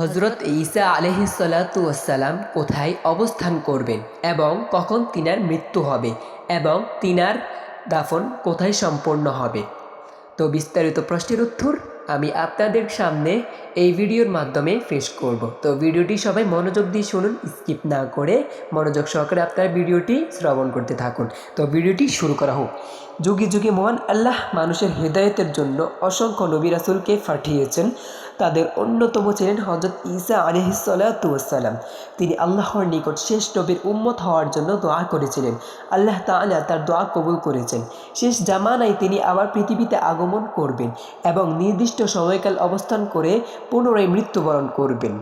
হজরত ঈসা আলহিসাল্লাম কোথায় অবস্থান করবেন এবং কখন তিনার মৃত্যু হবে এবং তিনার দাফন কোথায় সম্পন্ন হবে? তো বিস্তারিত প্রশ্নের উত্তর আমি আপনাদের সামনে এই ভিডিওর মাধ্যমে পেশ করব। তো ভিডিওটি সবাই মনোযোগ দিয়ে শুনুন, স্কিপ না করে মনোযোগ সহকারে আপনার ভিডিওটি শ্রবণ করতে থাকুন। তো ভিডিওটি শুরু করা হোক। যুগে যুগে মহান আল্লাহ মানুষের হৃদায়তের জন্য অসংখ্য নবী রাসুলকে পাঠিয়েছেন। তাদের অন্যতম ছিলেন হজরত ঈসা আলহিসাল্লাম তিনি আল্লাহর নিকট শেষ নবীর উম্মত হওয়ার জন্য দোয়া করেছিলেন। আল্লাহ তাআলা তার দোয়া কবুল করেছেন। শেষ জামানায় তিনি আবার পৃথিবীতে আগমন করবেন এবং নির্দিষ্ট সময়কাল অবস্থান করে পুনরায় মৃত্যুবরণ করবেন।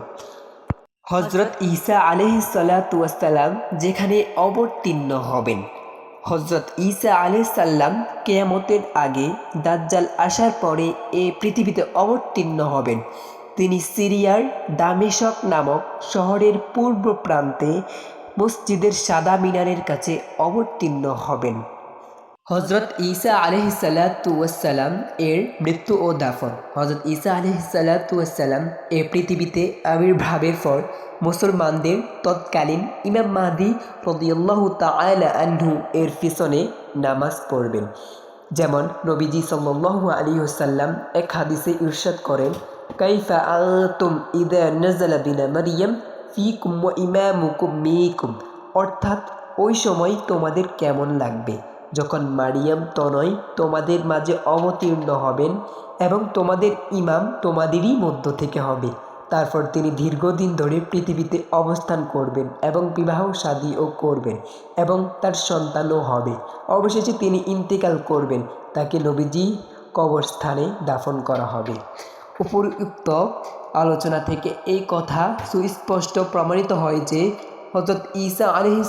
হজরত ঈসা আলহিসাল্লাম যেখানে অবতীর্ণ হবেন। হজরত ঈসা আলহিসাল্লাম কেয়ামতের আগে দাজ্জাল আসার পরে এ পৃথিবীতে অবতীর্ণ হবেন। তিনি সিরিয়ার দামেশক নামক শহরের পূর্ব প্রান্তে মসজিদের সাদা মিনারের কাছে অবতীর্ণ হবেন। হজরত ঈসা আলহিসাল্লাম এর মৃত্যু ও দাফন। হজরত ঈসা আলহিসাল্লাম এ পৃথিবীতে আবির্ভাবের পর মুসলমানদের তৎকালীন ইমাম মাহদি রদিয়াল্লাহু তাআলা আনহু এর পিছনে নামাজ পড়বেন। যেমন নবীজি সাল্লাল্লাহু আলাইহি ওয়াসাল্লাম এক হাদিসে ইরশাদ করেন, কাইফা আনতুম ইদা নাযালা বিনা মারিয়াম ফিকুম ইমামুকুম মিকুম। অর্থাৎ ওই সময় তোমাদের কেমন লাগবে? যখন মারিয়াম তনয় তোমাদের মাঝে অবতীর্ণ হবেন এবং তোমাদের ইমাম তোমাদেরই মধ্য থেকে হবে, তারপর তিনি দীর্ঘদিন ধরে পৃথিবীতে অবস্থান করবেন এবং বিবাহ শাদীও করবেন এবং তার সন্তানও হবে। অবশেষে তিনি ইন্তেকাল করবেন, তাকে নবীজি কবরস্থানে দাফন করা হবে। উপরুক্ত আলোচনা থেকে এই কথা সুস্পষ্ট প্রমাণিত হয় যে হজরত ঈসা আলহি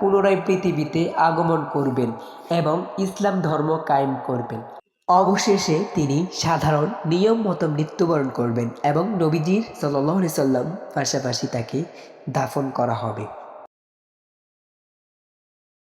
পুনরায় পৃথিবীতে আগমন করবেন এবং ইসলাম ধর্ম কায়েম করবেন। অবশেষে তিনি সাধারণ নিয়ম মতো মৃত্যুবরণ করবেন এবং নবীজির সাল্লাহ সাল্লাম পাশাপাশি তাকে দাফন করা হবে।